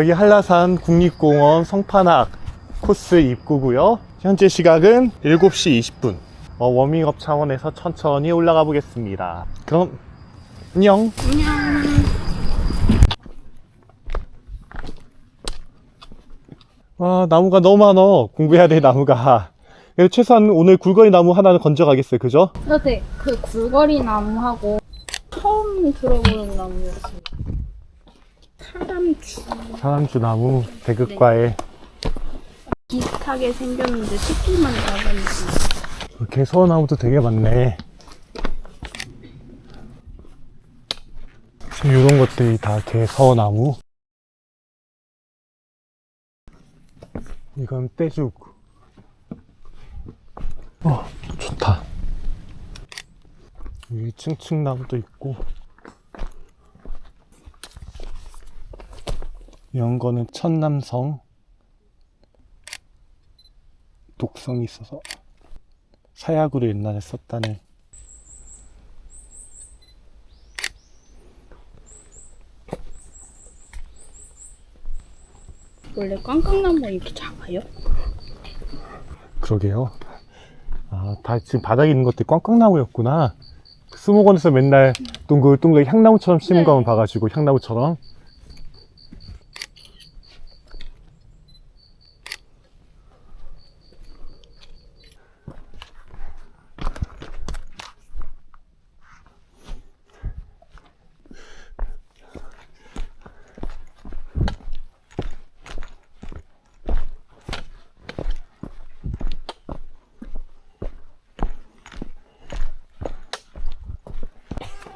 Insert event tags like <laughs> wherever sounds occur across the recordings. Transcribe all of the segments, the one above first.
여기 한라산 국립공원 성판악 코스 입구고요. 현재 시각은 7시 20분. 어, 워밍업 차원에서 천천히 올라가 보겠습니다. 그럼 안녕. 와 나무가 너무 많어. 공부해야 돼 나무가. 그래서 최소한 오늘 굴거리 나무 하나는 건져가겠어요. 그죠? 네, 그 굴거리 나무하고 처음 들어보는 나무였어요. 사람주 사람주 나무 대극과에 비슷하게 생겼는데 새끼만 작았는데 개서나무도 되게 많네. 지금 이런 것들이 다 개서나무. 이건 떼죽. 어, 좋다. 여기 층층나무도 있고. 이런 거는 천남성. 독성이 있어서. 사약으로 옛날에 썼다는 원래 꽝꽝나무가 이렇게 작아요? 그러게요. 아, 다 지금 바닥에 있는 것들이 꽝꽝나무였구나. 수목원에서 맨날 동글동글 향나무처럼 심은 네. 거만 봐가지고 향나무처럼.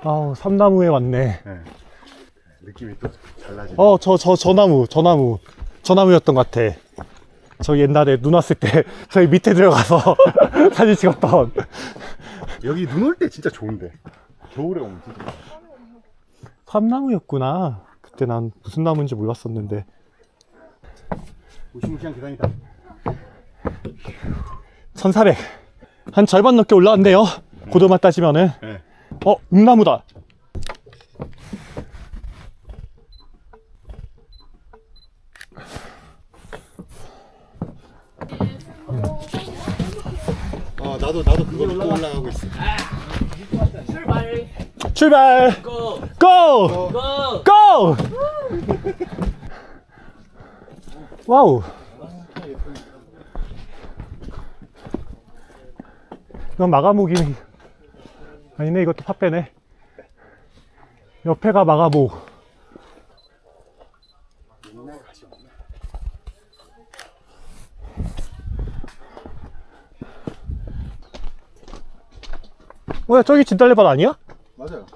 아우, 삼나무에 왔네. 느낌이 또 달라지네. 어, 저, 저, 저 나무, 저 나무. 저 나무였던 것 같아. 저 옛날에 눈 왔을 때 <laughs> 저희 밑에 들어가서 <laughs> 사진 찍었던. 여기 눈 올 때 진짜 좋은데. 겨울에 오면 진짜. 삼나무였구나. 그때 난 무슨 나무인지 몰랐었는데. 무시무시한 계단이다. 1400. 한 절반 넘게 올라왔네요. 고도만 따지면은. 네. 어, 음나무다. 어 나도 나도 그거 믿고 올라가고 있어. 출발! 고! 고! 고! 와우! 이건 마가목이 아니네 이것도 팥배네 옆에가 마가목 뭐야 저기 진달래밭 아니야? 맞아요.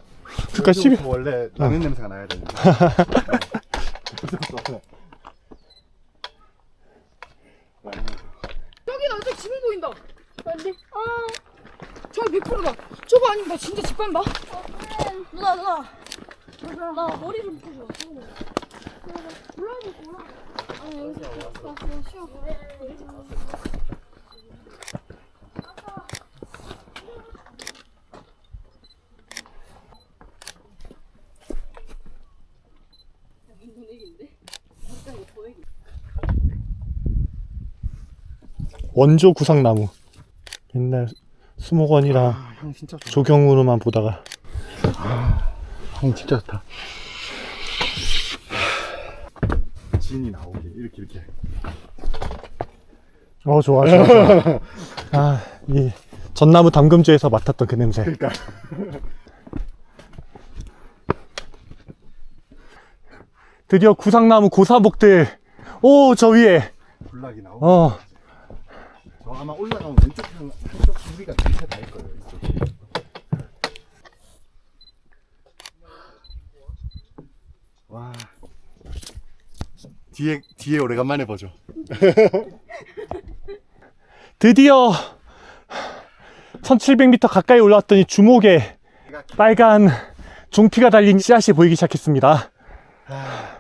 그니까 씨 원래 라면 냄새가 나야 되는데. 저기 나 저기 지붕 보인다. 어디? 아, 저기 100%다. 저거 아니면 나 진짜 집 간다. 누나 누나 나 머리 좀 풀어 올라가고 올라. 아니 여기서 나 그냥 쉬어 원조 구상나무 옛날 수목원이랑 아, 향 진짜. 조경으로만 보다가 향 진짜 좋다. 진이 나오게 이렇게 이렇게. 어 좋아 좋아 좋아 아이 전나무 담금주에서 맡았던 그 냄새 그러니까. 드디어 구상나무 고사목들 오 저 위에 불락이 나오고. 어 저 아마 올라가면 왼쪽 한 한쪽 우리가 밑에 거예요. 이쪽. 와. 뒤에 뒤에 오래간만에 보죠. <laughs> 드디어 1700m 가까이 올라왔더니 주목에 빨간 종피가 달린 씨앗이 보이기 시작했습니다 아,